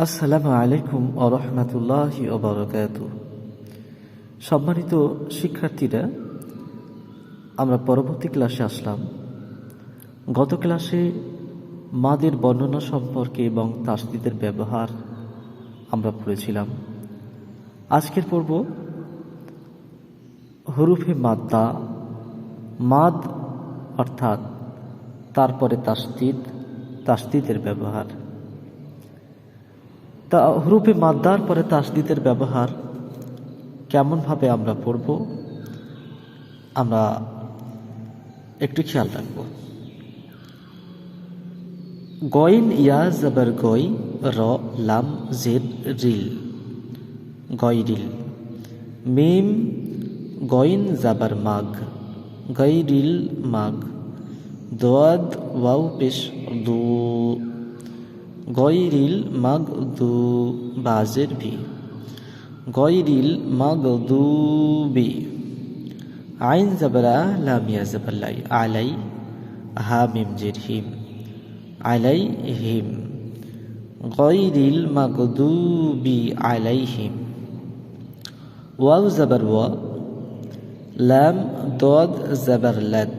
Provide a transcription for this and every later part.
আসসালামু আলাইকুম আরহামতুল্লাহ ওবরকাত সম্মানিত শিক্ষার্থীরা, আমরা পরবর্তী ক্লাসে আসলাম। গত ক্লাসে মাদের বর্ণনা সম্পর্কে এবং তাসদিদের ব্যবহার আমরা পড়েছিলাম। আজকের পর্ব হরুফে মাদ্দা, মাদ অর্থাৎ তারপরে তাসদিদ, তাসদিদের ব্যবহার। তা হরুপে মাদ্দার পরে তাসদিদের ব্যবহার কেমনভাবে আমরা পড়ব? আমরা একটু খেয়াল রাখব। গইন ইয়া জবর গই র লাম জেদ রিল। গই রিল। মিম গইন জাবার মাগ। গই রিল মাগ। দোয়াদ ওয়াউ পেশ দু। গয়রিল মাগদু বাজের ভি। গয়রিল মাগদুবি। আইন জাবরা লামিয়া জাবাল্লাই আলাই হা মিম জের হিম আলাই হিম। গয়রিল মাগদুবি আলাইহিম। ওয়াও জাবার ওয়া লাম দদ জাবার লাদ।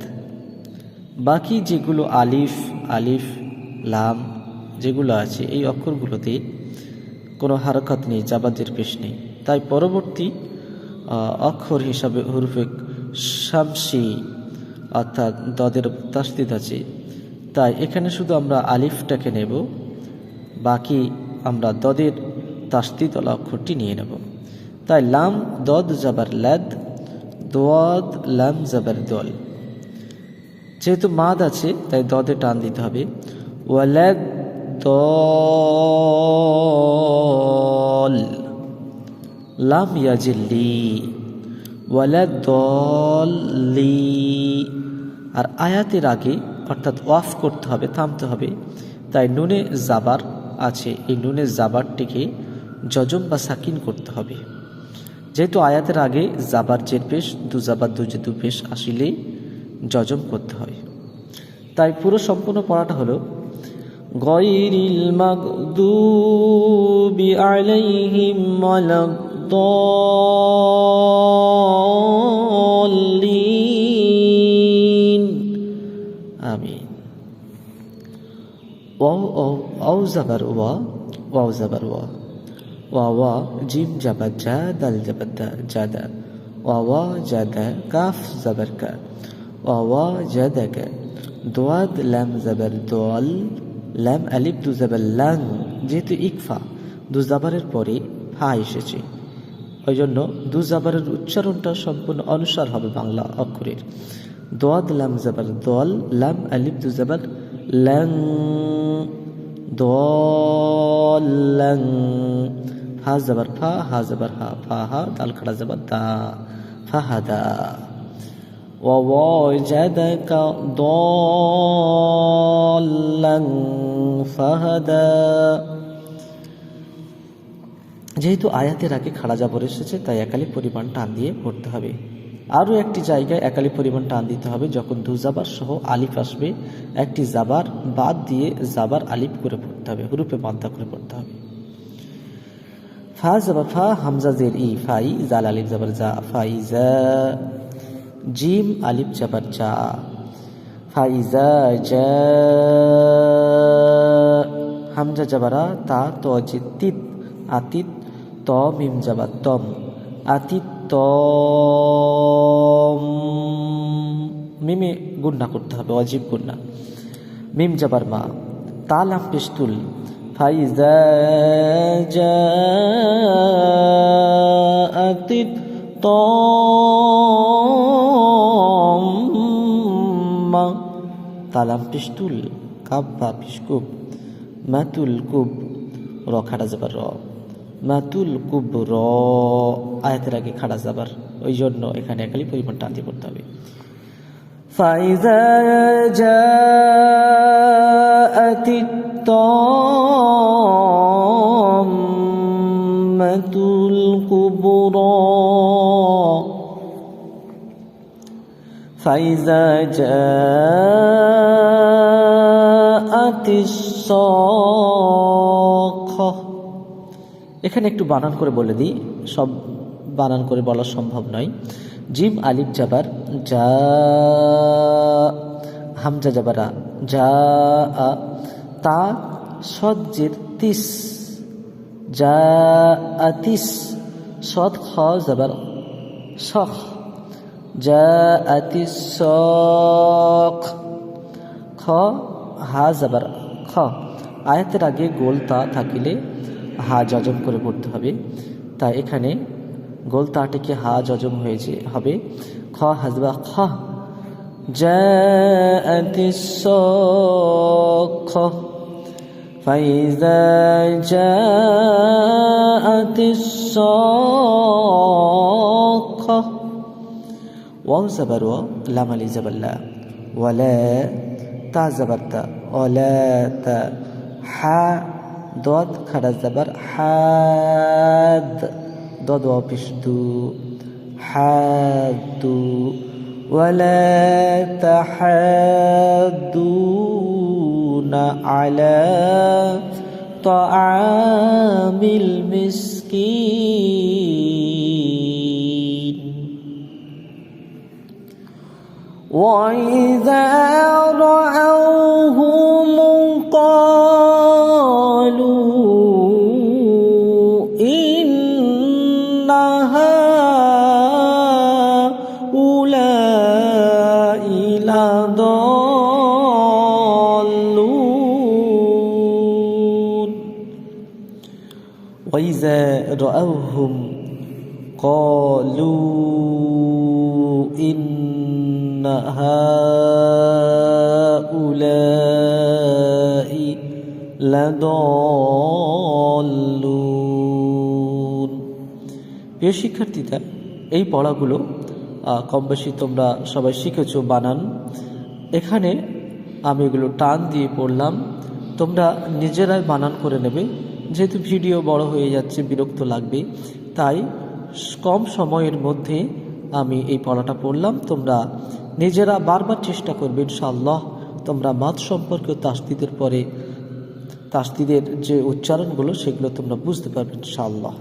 বাকি যেগুলো আলিফ আলিফ, লাম যেগুলো আছে, এই অক্ষরগুলোতে কোনো হারকাত নেই, জাবাদের পেশ নেই। তাই পরবর্তী অক্ষর হিসাবে হরুফে শামসি অর্থাৎ দদের তাস্তিদ আছে। তাই এখানে শুধু আমরা আলিফটাকে নেব, বাকি আমরা দদের তাস্তিদলা অক্ষরটি নিয়ে নেব। তাই লাম, দদ জাবার লাদ দোয়াদ, লাম জাবার দল। যেহেতু মাদ আছে, তাই দদে টান দিতে হবে। ওয়ালাদ লাম ইয়াজিল্লি ওয়ালাদলি আর আয়াতের আগে অর্থাৎ ওয়াফ করতে হবে, থামতে হবে। তাই নুনে জাবার আছে, এই নুনে জাবারটিকে যজম বা সাকিন করতে হবে। যেহেতু আয়াতের আগে জাবার জের পেশ, দু জাবার দু যে দু পেশ আসিলেই যজম করতে হয়। তাই পুরো সম্পূর্ণ পড়াটা হলো غير المغضوب عليهم ولا الضالين. آمين. واو أو أو زبر وا واو زبر وا واوا جيم جبر جا دل جبر دا جادا جادا كاف زبر كا واوا جادك دواد لام زبر دول ল্যাম আলিফ দু জাবার লাং যেহেতু ইকফা, দু জাবারের পরে ফা এসেছে। ওই জন্য দু জাবারের উচ্চারণটা সম্পূর্ণ অনুসার হবে বাংলা অক্ষরের। দোয়াদ লাম জাবার দল লাম আলিফ দু জাবার ল্যাং দল ফা জাবার ফা, হা জাবার হা, ফা হা দাল খাড়া জাবার দা। ফাহাদা ووجدك ضالا فهدى যেহেতু আয়াতের আগে খাড়া জাবর এসেছে তাই একালি পরিমাণ টান দিয়ে পড়তে হবে আরও একটি জায়গায় একালি পরিমাণ টান দিতে হবে যখন দু জাবার সহ আলিফ আসবে একটি জাবার বাদ দিয়ে জাবার আলিফ করে পড়তে হবে হুরুপে বান্ধা করে পড়তে হবে ফা জাবা ফা হামজা জের ই ফাই জাল আলিফ জাবার জা ফাইজা জিম আলিফ জাবার জা ফাইজা জা। হামজা জাবারা, তা, ত তিত, আতিত, ত, মিম জাবার তম, আতিত ত মিমে গুন্না করতে হবে, অজীব গুন্না মিম জাবার মা, তালাম পিস্তুল, ফাইজা জা, আতিত ত তালাম পিস্তুল কাব বা পিসকুব মাতুল কুব র খাড়া যাবার র মাতুল কুব র আয়াতের আগে খাড়া যাবার ওই জন্য এখানে একালি পরিমাণ টানতে করতে হবে ফাইজা جاءت الطامة الكبرى فإذا جاءت الصاخة এখানে একটু বানান করে বলে দিই। সব বানান করে বলা সম্ভব নয়। জিম, আলিফ, জাবার যা হামজা, জাবারা যা আ, তা সজ্জের তিস যা আতিস সৎ খ, জাবার শখ যা আতিস খ হা জাবার খ আয়াতের আগে গোল তা থাকিলে হা যজম করে পড়তে হবে তাই এখানে গোল তাটিকে হা যজম হয়েছে হবে খ হাজবা খ جاءت الصاخة فإذا جاءت الصاخة واو زبر و لام علي زبر لا ولا تا زبر تا ولا تا حا ضاد خرا زبر حاد ضاد واو پیش دو حادو ولا تحاضون على طعام المسكين وإذا قالوا إن هؤلاء لضالون وإذا رأوهم قالوا إن هؤلاء لضالون প্রিয় শিক্ষার্থীরা এই পড়াগুলো আহ, কম বেশি তোমরা সবাই শিখেছো বানান এখানে আমি এগুলো টান দিয়ে পড়লাম তোমরা নিজেরাই বানান করে নেবে যেহেতু ভিডিও বড় হয়ে যাচ্ছে বিরক্ত লাগবে তাই স- কম সময়ের মধ্যে আমি এই পড়াটা পড়লাম তোমরা নিজেরা বারবার চেষ্টা করবে, ইনশাআল্লাহ, তোমরা মাত সম্পর্কে তাস্তিদের পরে তাস্তিদের যে উচ্চারণগুলো, সেগুলো তোমরা বুঝতে পারবে, ইনশাআল্লাহ।